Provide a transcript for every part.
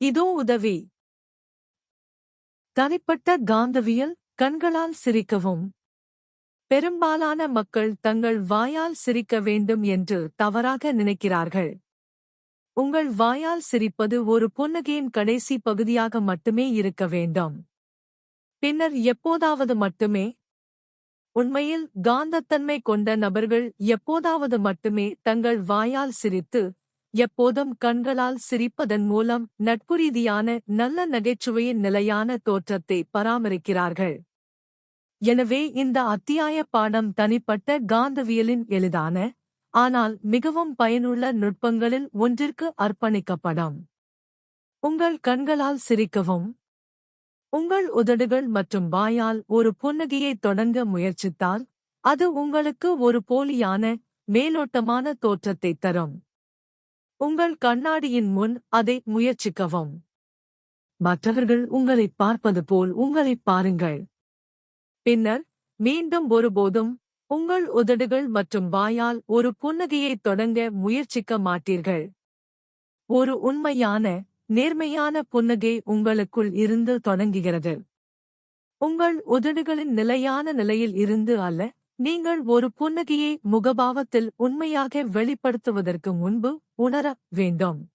இதோ உதவி. தனிப்பட்ட காந்தவியல் கண்களால் சிரிக்கவும். பெரும்பாலான மக்கள் தங்கள் வாயால் சிரிக்க வேண்டும் என்று தவறாக நினைக்கிறார்கள். உங்கள் வாயால் சிரிப்பது ஒரு புன்னகையின் கடைசி பகுதியாக மட்டுமே இருக்க வேண்டும். பின்னர் எப்போதாவது மட்டுமே. உண்மையில் காந்தத்தன்மை கொண்ட நபர்கள் எப்போதாவது மட்டுமே தங்கள் வாயால் சிரித்து எப்போதும் கண்களால் சிரிப்பதன் மூலம் நட்புரீதியான நல்ல நகைச்சுவையின் நிலையான தோற்றத்தை பராமரிக்கிறார்கள். எனவே இந்த அத்தியாய பாடம் தனிப்பட்ட காந்தவியலின் எளிதான ஆனால் மிகவும் பயனுள்ள நுட்பங்களில் ஒன்றிற்கு அர்ப்பணிக்கப்படும். உங்கள் கண்களால் சிரிக்கவும். உங்கள் உதடுகள் மற்றும் வாயால் ஒரு புன்னகையை தொடங்க முயற்சித்தால் அது உங்களுக்கு ஒரு போலியான மேலோட்டமான தோற்றத்தை தரும். உங்கள் கண்ணாடியின் முன் அதை முயற்சிக்கவும். மற்றவர்கள் உங்களைப் பார்ப்பது போல் உங்களைப் பாருங்கள். பின்னர் மீண்டும் ஒருபோதும் உங்கள் உதடுகள் மற்றும் வாயால் ஒரு புன்னகையை தொடங்க முயற்சிக்க மாட்டீர்கள். ஒரு உண்மையான நேர்மையான புன்னகை உங்களுக்குள் இருந்து தொடங்குகிறது. உங்கள் உதடுகளின் நிலையான நிலையில் இருந்து அல்ல நீங்கள் ஒரு புன்னகையை முகபாவத்தில் உண்மையாக வெளிப்படுத்துவதற்கு முன்பு உணர வேண்டும்.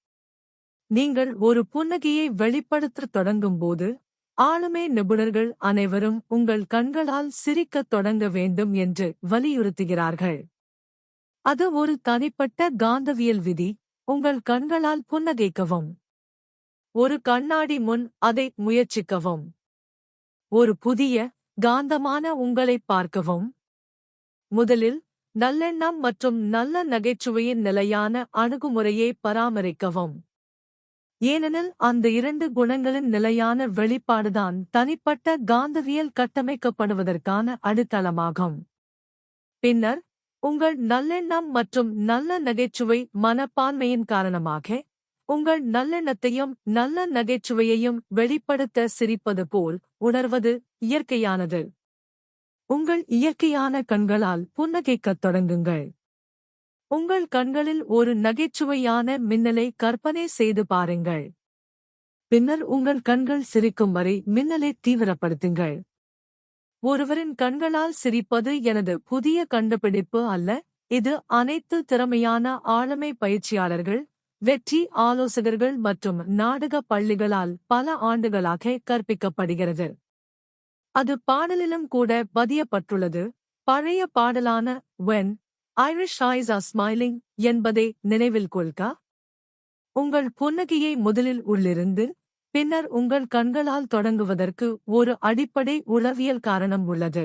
நீங்கள் ஒரு புன்னகையை வெளிப்படுத்தத் தொடங்கும்போது ஆளுமை நிபுணர்கள் அனைவரும் உங்கள் கண்களால் சிரிக்கத் தொடங்க வேண்டும் என்று வலியுறுத்துகிறார்கள். அது ஒரு தனிப்பட்ட காந்தவியல் விதி உங்கள் கண்களால் புன்னகைக்கவும். ஒரு கண்ணாடி முன் அதை முயற்சிக்கவும். ஒரு புதிய காந்தமான உங்களை பார்க்கவும். முதலில் நல்லெண்ணம் மற்றும் நல்ல நகைச்சுவையின் நிலையான அணுகுமுறையை பராமரிக்கவும். ஏனெனில் அந்த இரண்டு குணங்களின் நிலையான வெளிப்பாடுதான் தனிப்பட்ட காந்தவியல் கட்டமைக்கப்படுவதற்கான அடித்தளமாகும். பின்னர் உங்கள் நல்லெண்ணம் மற்றும் நல்ல நகைச்சுவை மனப்பான்மையின் காரணமாக உங்கள் நல்லெண்ணத்தையும் நல்ல நகைச்சுவையையும் வெளிப்படுத்த சிரிப்பது போல் உணர்வது இயற்கையானது. உங்கள் இயற்கையான கண்களால் புன்னகைக்கத் தொடங்குங்கள். உங்கள் கண்களில் ஒரு நகைச்சுவையான மின்னலை கற்பனை செய்து பாருங்கள். பின்னர் உங்கள் கண்கள் சிரிக்கும் வரை மின்னலை தீவிரப்படுத்துங்கள். ஒருவரின் கண்களால் சிரிப்பது எனது புதிய கண்டுபிடிப்பு அல்ல இது அனைத்து திறமையான ஆளுமை பயிற்சியாளர்கள் வெற்றி ஆலோசகர்கள் மற்றும் நாடக பள்ளிகளால் பல ஆண்டுகளாக கற்பிக்கப்படுகிறது. அது பாடலிலும் கூட பதியப்பட்டுள்ளது. பழைய பாடலான when Irish eyes are smiling என்பதை நினைவில் கொள்க. உங்கள் புன்னகையை முதலில் உள்ளிருந்து பின்னர் உங்கள் கண்களால் தொடங்குவதற்கு ஒரு அடிப்படை உளவியல் காரணம் உள்ளது.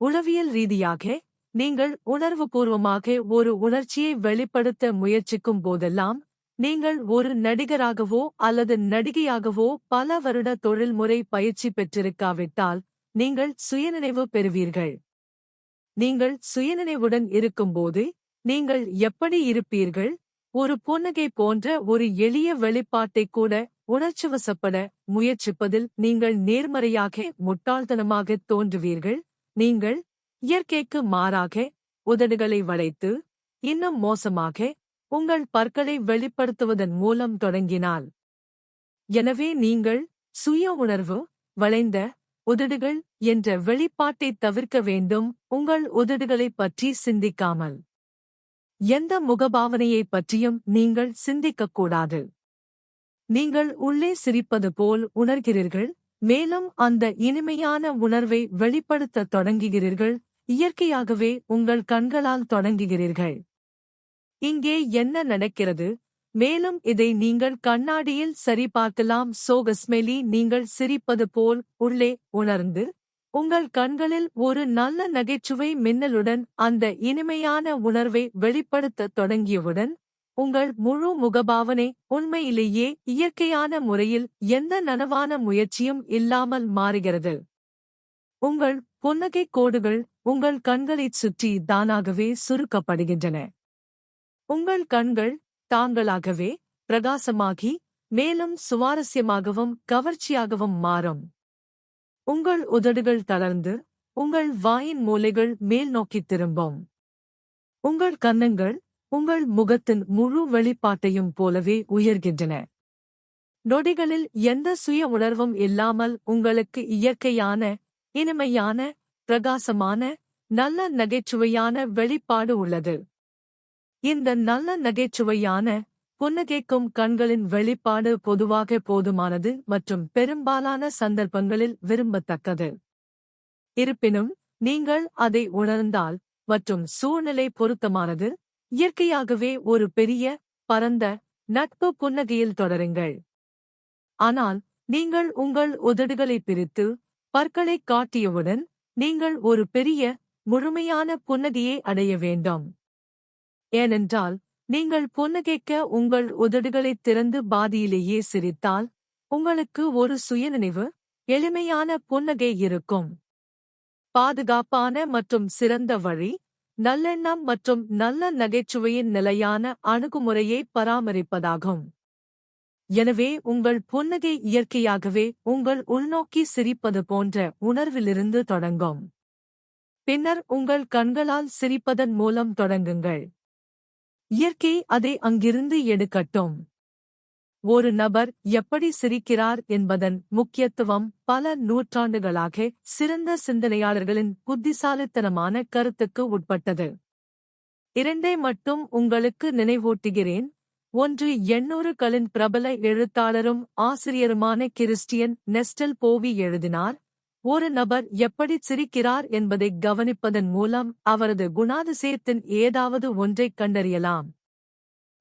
உளவியல் ரீதியாக நீங்கள் உணர்வுபூர்வமாக ஒரு உணர்ச்சியை வெளிப்படுத்த முயற்சிக்கும் போதெல்லாம் நீங்கள் ஒரு நடிகராகவோ அல்லது நடிகையாகவோ பல வருட தொழில்முறை பயிற்சி பெற்றிருக்காவிட்டால் நீங்கள் சுயநினைவு பெறுவீர்கள். நீங்கள் சுயநினைவுடன் இருக்கும்போது நீங்கள் எப்படி இருப்பீர்கள்? ஒரு புன்னகை போன்ற ஒரு எளிய வெளிப்பாட்டை கூட உணர்ச்சிவசப்பட முயற்சிப்பதில் நீங்கள் நேர்மறையாக முட்டாள்தனமாக தோன்றுவீர்கள். நீங்கள் இயற்கைக்கு மாறாக உதடுகளை வளைத்து இன்னும் மோசமாக உங்கள் பற்களை வெளிப்படுத்துவதன் மூலம் தொடங்கினால். எனவே நீங்கள் சுய உணர்வு வளைந்த உதடுகள் என்ற வெளிப்பாட்டைத் தவிர்க்க வேண்டும் உங்கள் உதடுகளைப் பற்றி சிந்திக்காமல். எந்த முகபாவனையைப் பற்றியும் நீங்கள் சிந்திக்கக்கூடாது. நீங்கள் உள்ளே சிரிப்பது போல் உணர்கிறீர்கள் மேலும் அந்த இனிமையான உணர்வை வெளிப்படுத்தத் தொடங்குகிறீர்கள் இயற்கையாகவே உங்கள் கண்களால் தொடங்குகிறீர்கள். இங்கே என்ன நடக்கிறது? மேலும் இதை நீங்கள் கண்ணாடியில் சரிபார்க்கலாம். சோகஸ்மெலி நீங்கள் சிரிப்பது போல் உள்ளே உணர்ந்து உங்கள் கண்களில் ஒரு நல்ல நகைச்சுவை மின்னலுடன் அந்த இனிமையான உணர்வை வெளிப்படுத்தத் தொடங்கியவுடன் உங்கள் முழு முகபாவனை உண்மையிலேயே இயற்கையான முறையில் எந்த நனவான முயற்சியும் இல்லாமல் மாறுகிறது. உங்கள் புன்னகை கோடுகள் உங்கள் கண்களைச் சுற்றி தானாகவே சுருக்கப்படுகின்றன. உங்கள் கண்கள் தாங்களாகவே பிரகாசமாகி மேலும் சுவாரஸ்யமாகவும் கவர்ச்சியாகவும் மாறும். உங்கள் உதடுகள் தளர்ந்து உங்கள் வாயின் மூலைகள் மேல் நோக்கித் திரும்பும். உங்கள் கன்னங்கள் உங்கள் முகத்தின் முழு வெளிப்பாட்டையும் போலவே உயர்கின்றன. நொடிகளில் எந்த சுய உணர்வும் இல்லாமல் உங்களுக்கு இயற்கையான இனிமையான பிரகாசமான நல்ல நகைச்சுவையான வெளிப்பாடு உள்ளது. இந்த நல்ல நகைச்சுவையான புன்னகைக்கும் கண்களின் வெளிப்பாடு பொதுவாக போதுமானது மற்றும் பெரும்பாலான சந்தர்ப்பங்களில் விரும்பத்தக்கது. இருப்பினும் நீங்கள் அதை உணர்ந்தால் மற்றும் சூழ்நிலை பொருத்தமானது இயற்கையாகவே ஒரு பெரிய பரந்த நட்பு புன்னகையில் தொடருங்கள். ஆனால் நீங்கள் உங்கள் உதடுகளை பிரித்து பற்களை காட்டியவுடன் நீங்கள் ஒரு பெரிய முழுமையான புன்னகையை அடைய வேண்டும். ஏனென்றால் நீங்கள் புன்னகைக்க உங்கள் உதடுகளைத் திறந்து பாதியிலேயே சிரித்தால் உங்களுக்கு ஒரு சுயநினைவு எளிமையான புன்னகை இருக்கும். பாதுகாப்பான மற்றும் சிறந்த வழி நல்லெண்ணம் மற்றும் நல்ல நகைச்சுவையின் நிலையான அணுகுமுறையை பராமரிப்பதாகும். எனவே உங்கள் புன்னகை இயற்கையாகவே உங்கள் உள்நோக்கி சிரிப்பது போன்ற உணர்விலிருந்து தொடங்கும். பின்னர் உங்கள் கண்களால் சிரிப்பதன் மூலம் தொடங்குங்கள். இயற்கை அதை அங்கிருந்து எடுக்கட்டும். ஒரு நபர் எப்படி சிரிக்கிறார் என்பதன் முக்கியத்துவம் பல நூற்றாண்டுகளாக சிறந்த சிந்தனையாளர்களின் புத்திசாலித்தனமான கருத்துக்கு உட்பட்டது. இரண்டை மட்டும் உங்களுக்கு நினைவூட்டுகிறேன். ஒன்று எண்ணூறுகளின் பிரபல எழுத்தாளரும் ஆசிரியருமான கிறிஸ்டியன் நெஸ்டல் போவி எழுதினார். ஒரு நபர் எப்படி சிரிக்கிறார் என்பதை கவனிப்பதன் மூலம் அவரது குணாதிசயத்தின் ஏதாவது ஒன்றைக் கண்டறியலாம்.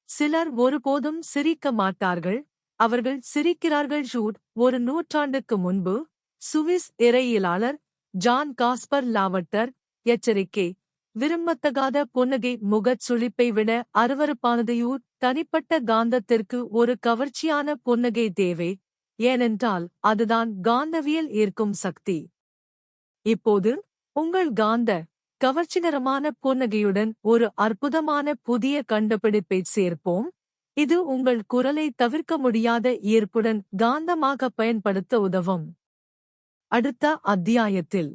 சிலர் ஒருபோதும் சிரிக்க மாட்டார்கள். அவர்கள் சிரிக்கிறார்கள். ஷூட் ஒரு நூற்றாண்டுக்கு முன்பு சுவிஸ் இறையியலாளர் ஜான் காஸ்பர் லாவட்டர் எச்சரிக்கை விரும்பத்தகாத புன்னகை முகச் சுழிப்பை விட அருவருப்பானதையூர் தனிப்பட்ட காந்தத்திற்கு ஒரு கவர்ச்சியான புன்னகை தேவை. ஏனென்றால் அதுதான் காந்தவியல் ஈர்க்கும் சக்தி. இப்போது உங்கள் காந்த கவர்ச்சிகரமான புன்னகையுடன் ஒரு அற்புதமான புதிய கண்டுபிடிப்பை சேர்ப்போம். இது உங்கள் குரலை தவிர்க்க முடியாத ஈர்ப்புடன் காந்தமாக பயன்படுத்த உதவும். அடுத்த அத்தியாயத்தில்.